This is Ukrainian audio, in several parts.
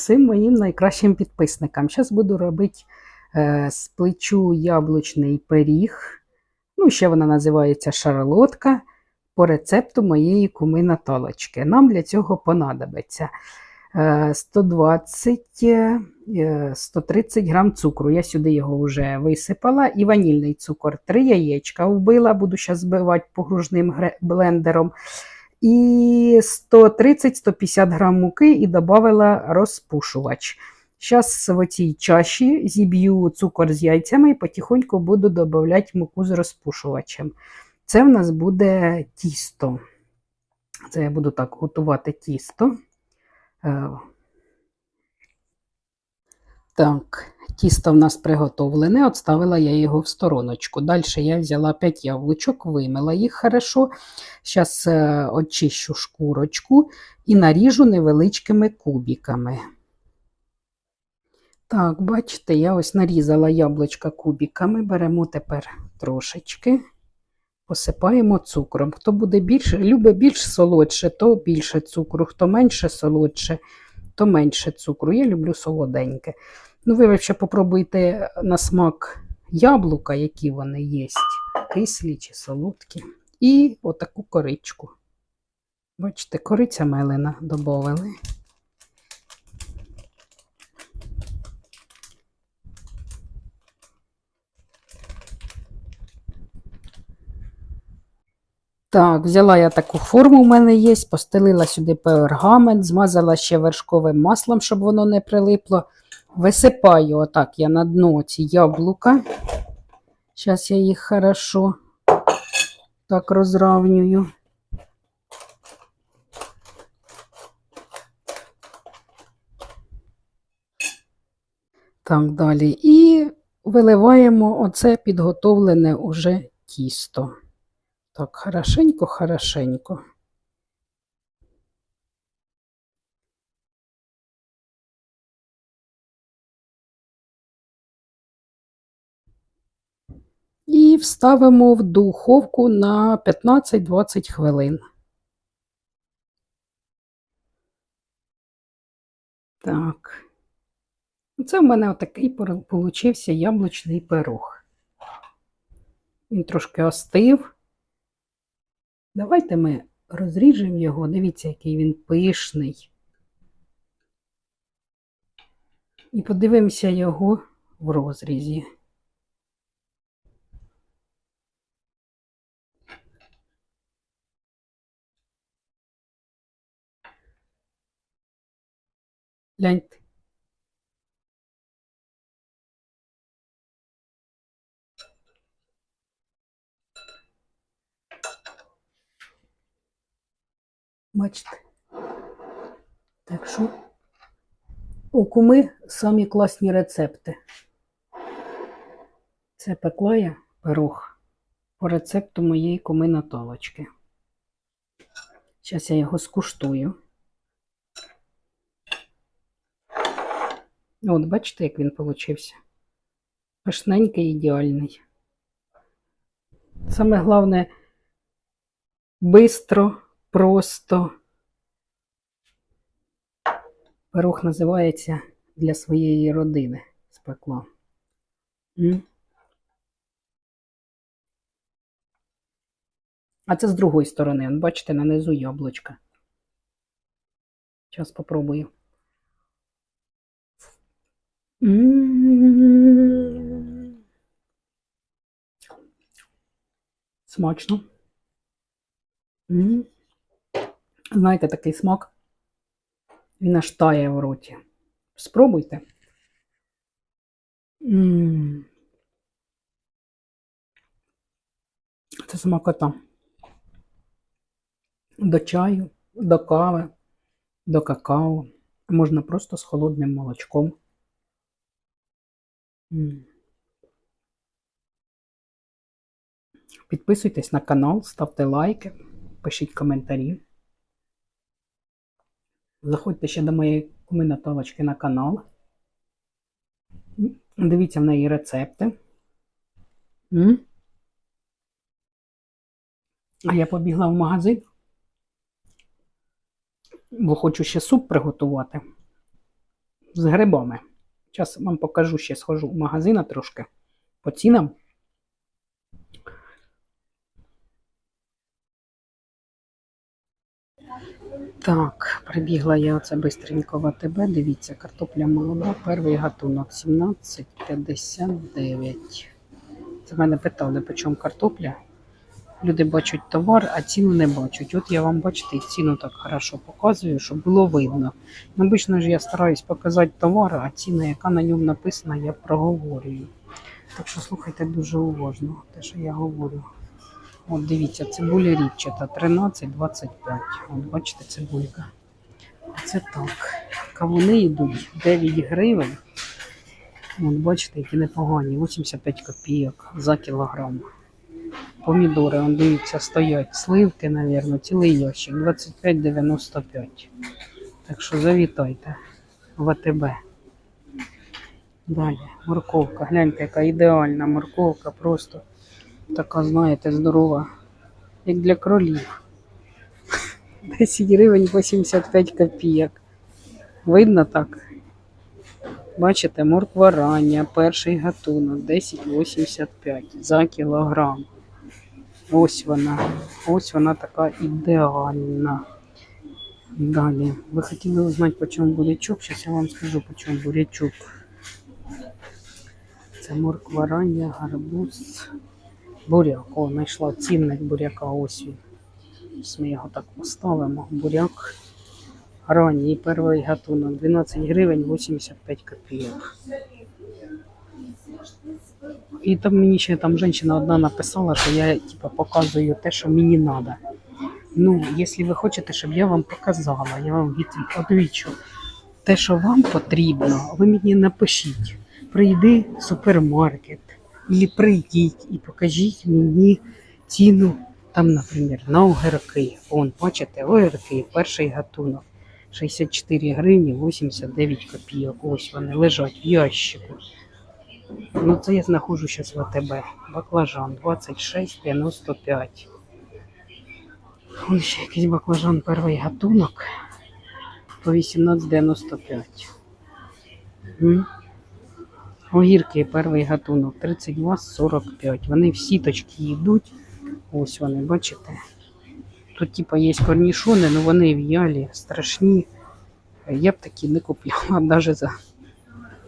всім моїм найкращим підписникам. Зараз буду робити е, сплечу яблучний пиріг. Ну, ще вона називається шарлотка по рецепту моєї куми Наталочки. Нам для цього понадобиться е, 120 е, 130 грам цукру. Я сюди його вже висипала. І ванільний цукор. Три яєчка вбила, буду зараз збивати погружним блендером. І 130-150 грам муки і додала розпушувач. Зараз в цій чаші зіб'ю цукор з яйцями і потихоньку буду додавати муку з розпушувачем. Це в нас буде тісто. Це я буду так готувати тісто. Е, Так, тісто в нас приготовлене, отставила я його в стороночку. Далі я взяла 5 яблучок, вимила їх хорошо. Зараз очищу шкурочку і наріжу невеличкими кубиками. Так, бачите, я ось нарізала яблучка кубиками. Беремо тепер трошечки, посипаємо цукром. Хто буде більше, любить більш солодше, то більше цукру, хто менше солодше, то менше цукру. Я люблю солоденьке. Ну, ви ще попробуйте на смак яблука, які вони є, кислі чи солодкі. І отаку коричку. Бачите, кориця мелена додали. Так, взяла я таку форму, у мене є, постелила сюди пергамент, змазала ще вершковим маслом, щоб воно не прилипло. Висипаю отак я на дно ці яблука. Зараз я їх хорошо так розравнюю. Так, далі. І виливаємо оце підготовлене уже тісто. Так, хорошенько, хорошенько. І вставимо в духовку на 15-20 хвилин. Так. Це в мене отакий получився яблучний пирог. Він трошки остив. Давайте ми розріжемо його. Дивіться, який він пишний. І подивимося його в розрізі. Гляньте. Бачите? Так що у куми самі класні рецепти. Це пекла я пирог по рецепту моєї куми Наталочки. Зараз я його скуштую. От, бачите, як він получився. Пишненький, ідеальний. Саме головне бистро, просто. Пирог називається для своєї родини спекла. М? А це з другої сторони. Бачите, нанизу яблучка. Зараз попробую. Смачно. Знаєте, такий смак. Він аж тає в роті. Спробуйте. Це смакота. До чаю, до кави, до какао. Можна просто з холодним молочком. Підписуйтесь на канал, ставте лайки, пишіть коментарі. Заходьте ще до моєї куми Наталочки на канал. Дивіться в неї рецепти. А я побігла в магазин, бо хочу ще суп приготувати. з грибами. Зараз вам покажу, ще схожу в магазин трошки по цінам. Так, прибігла я оце бистренько в АТБ. Дивіться, картопля молода, перший гатунок 17,59. Це мене питали, по чому картопля. Люди бачать товар, а ціну не бачать. От я вам бачите, і ціну так хорошо показую, щоб було видно. Обично ж я стараюсь показати товар, а ціна, яка на ньому написана, я проговорюю. Так що слухайте дуже уважно, те, що я говорю. От дивіться, цибуля ріпчата 13,25. От бачите, цибулька. Це так. Кавуни йдуть 9 гривень. От бачите, які непогані, 85 копійок за кілограм. Помідори, он, дивіться, стоять. Сливки, мабуть, цілий ящик 25,95. Так що завітайте в АТБ. Далі, морковка. Гляньте, яка ідеальна морковка, просто така, знаєте, здорова, як для кролів. 10 гривень 85 копійок. Видно так? Бачите, морква рання, перший гатунок 10,85 за кілограм. Ось вона. Ось вона така ідеальна. Далі. Ви хотіли узнати, по чому бурячок? Зараз я вам скажу, по чому бурячок. Це морква рання, гарбуз, буряк. О, знайшла цінник буряка ось він. Ми його так поставимо. Буряк ранній, перший гатунок 12 гривень 85 копійок. І там мені ще там жінка одна написала, що я типа показую те, що мені треба. Ну, якщо ви хочете, щоб я вам показала, я вам відвічу. Те, що вам потрібно, ви мені напишіть. Прийди в супермаркет, і прийдіть і покажіть мені ціну, там, наприклад, на огірки. Вон, бачите, огірки, перший гатунок. 64 гривні 89 копійок. Ось вони лежать в ящику. Ну, це я знаходжу зараз в АТБ. Баклажан 26,95. Ось ще якийсь баклажан перший гатунок по 18,95. Огірки перший гатунок 32,45. Вони в сіточки йдуть. Ось вони, бачите? Тут, типа, є корнішони, але вони в'ялі, страшні. Я б такі не купляла навіть за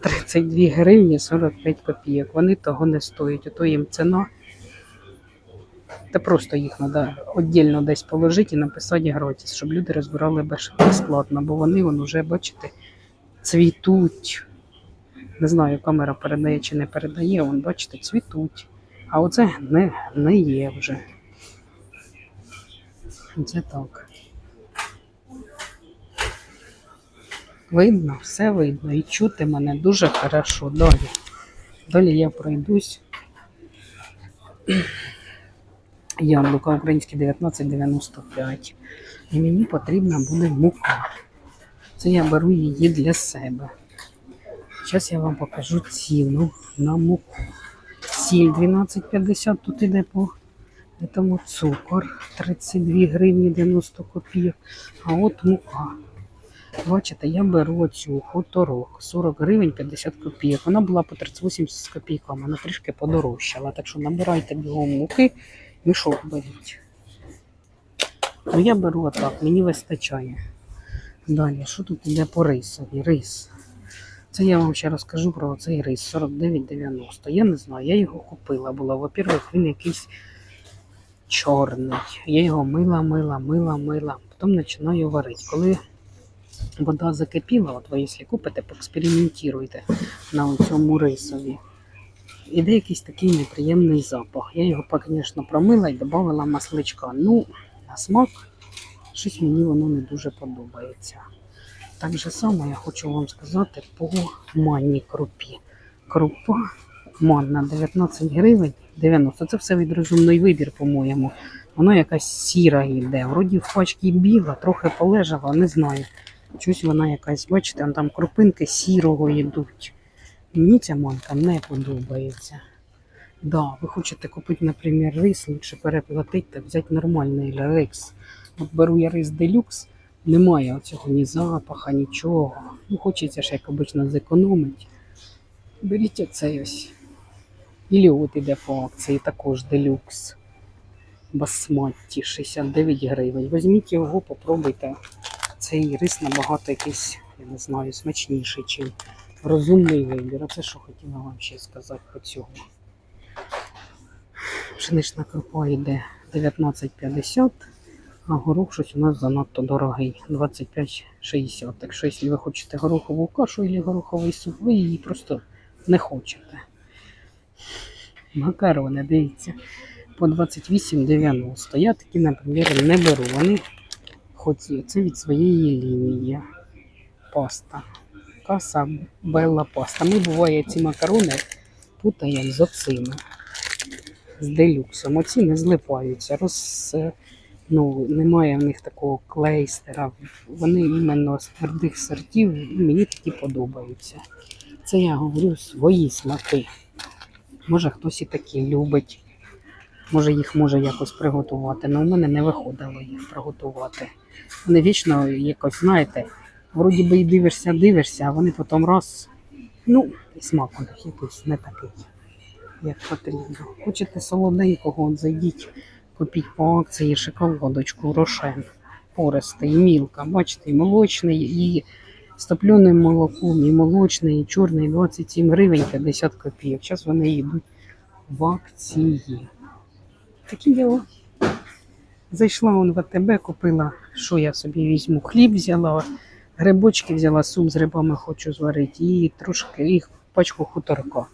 32 гривні 45 копійок. Вони того не стоять. Ото їм ціна. Та просто їх треба віддільно десь положити і написати гратіс, щоб люди розбирали безплатно, бо вони, вон, вже, бачите, цвітуть. Не знаю, камера передає чи не передає, вон, бачите, цвітуть. А оце не, не є вже. Це так. Видно, все видно. І чути мене дуже хорошо. Далі. Далі я пройдусь. Яблука українські 19,95. І мені потрібна буде мука. Це я беру її для себе. Зараз я вам покажу ціну на муку. Сіль 12,50 тут іде по Тому цукор 32 гривні 90 копійок. А от мука. Бачите, я беру оцю хуторок 40 гривень 50 копійок. Вона була по 38 з копійками, вона трішки подорожчала. Так що набирайте бігом муки, мішок беріть. Ну я беру отак, мені вистачає. Далі, що тут іде по рисові? Рис. Це я вам ще розкажу про цей рис 49,90. Я не знаю, я його купила була. Во-первых, він якийсь чорний. Я його мила, мила, мила, мила. Потім починаю варити. Коли вода закипіла, от ви, якщо купите, поекспериментуйте на цьому рисові. Іде якийсь такий неприємний запах. Я його, звісно, промила і додала масличка. Ну, на смак щось мені воно не дуже подобається. Так же само я хочу вам сказати по манній крупі. Крупа манна 19 гривень 90. Це все від розумний вибір, по-моєму. Вона якась сіра йде. Вроді в пачці біла, трохи полежала, не знаю. Щось вона якась, бачите, там крупинки сірого йдуть. Мені ця манка не подобається. Да, ви хочете купити, наприклад, рис, лучше переплатити та взяти нормальний рис. От беру я рис делюкс Немає оцього ні запаха, нічого. Ну, хочеться ж, як обично, зекономити. Беріть оцей ось. Ілі от іде по акції, також делюкс. Басматті 69 гривень. Візьміть його, попробуйте. Цей рис набагато якийсь, я не знаю, смачніший, чим розумний вибір. А це що хотіла вам ще сказати по цьому. Пшенична крупа йде 19,50, а горох щось у нас занадто дорогий 25,60. Так що, якщо ви хочете горохову кашу або гороховий суп, ви її просто не хочете. Макарони, дивіться, по 28,90. Я такі, наприклад, не беру. Вони хоч це від своєї лінії. Паста. Каса Белла паста. Ми буває ці макарони путаємо з оцими. З делюксом. Оці не злипаються. Роз, ну, немає в них такого клейстера. Вони іменно з твердих сортів мені такі подобаються. Це я говорю свої смаки. Може хтось і такі любить. Може їх може якось приготувати. Але в мене не виходило їх приготувати. Вони вічно якось, знаєте, вроді би і дивишся, дивишся, а вони потім раз. Ну, і смак у них якийсь не такий, як потрібно. Хочете солоденького, от зайдіть, купіть по акції шоколадочку Рошен. Пористий, мілка. Бачите, і молочний, і з топленим молоком, і молочний, і чорний 27 гривень 50 копійок. Зараз вони йдуть в акції. Такі діло. Зайшла он в АТБ, купила, що я собі візьму. Хліб взяла, грибочки взяла, суп з грибами хочу зварити, і трошки і пачку хуторка.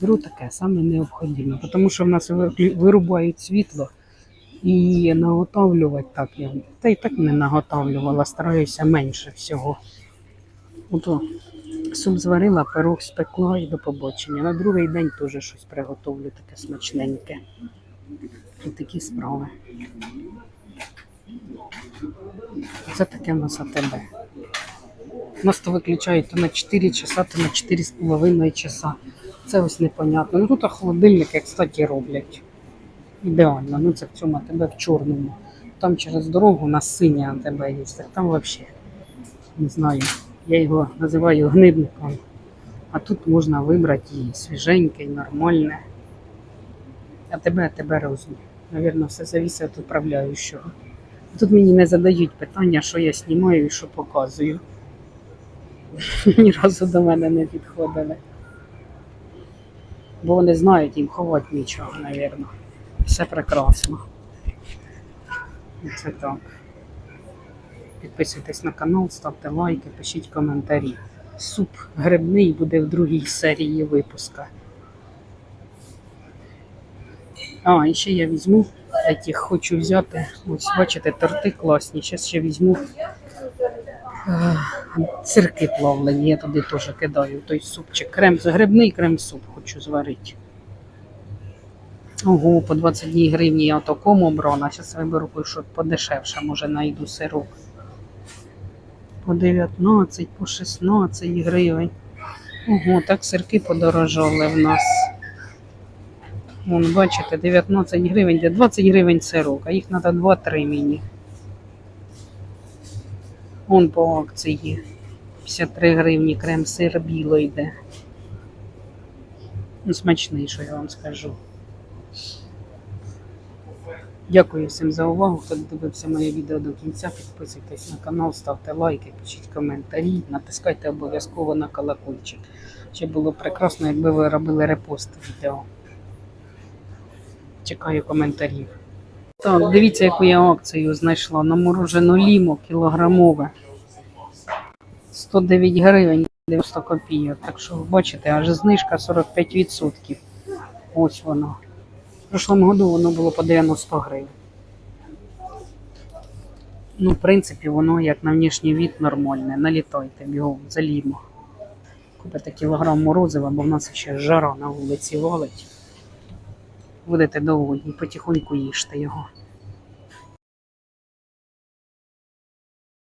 Беру таке саме необхідне, тому що в нас вирубають світло і наготовлювати так я. Та й так не наготовлювала, стараюся менше всього. Ото суп зварила, пирог спекла і до побачення. На другий день теж щось приготовлю таке смачненьке. Такі справи. Це таке в нас АТБ. У Нас то виключають то на 4 часа, то на 4,5 часа. Це ось непонятно. Ну тут холодильники, кстати, роблять. Ідеально. Ну це в цьому АТБ в чорному. Там через дорогу у нас синє АТБ є. Там взагалі не знаю. Я його називаю гнидником. А тут можна вибрати і свіженьке, і нормальне. А тебе, тебе розумію. Навірно, все завісить від управляючого. Тут мені не задають питання, що я знімаю і що показую. Ні разу до мене не підходили. Бо вони знають, їм ховати нічого, навірно. Все прекрасно. Це так. Підписуйтесь на канал, ставте лайки, пишіть коментарі. Суп грибний буде в другій серії випуска. А, і ще я візьму, яких хочу взяти. Ось, бачите, торти класні. Зараз ще візьму е, сирки плавлені, я туди теж кидаю той супчик. Крем, грибний крем-суп хочу зварити. Ого, по 22 гривні я такому брала. Зараз виберу що подешевше, може знайду сирок. По 19, по 16 гривень. Ого, так сирки подорожали в нас. Вон, бачите, 19 гривень, де 20 гривень сирок, а їх треба 2-3 мені. Вон по акції. 53 гривні крем сир біло йде. Ну, смачний, що я вам скажу. Дякую всім за увагу. Хто дивився моє відео до кінця, підписуйтесь на канал, ставте лайки, пишіть коментарі, натискайте обов'язково на колокольчик. Ще було прекрасно, якби ви робили репост відео. Чекаю коментарів. Так, дивіться, яку я акцію знайшла. На морожену лімо кілограмове. 109 гривень 90 копійок. Так що бачите, аж знижка 45%. Ось воно. В прошлому году воно було по 90 гривень. Ну, в принципі, воно як на внешній від нормальне. Налітайте бігом, залімо. Купите кілограм морозива, бо в нас ще жара на вулиці валить. Будете довго і потихоньку їжте його.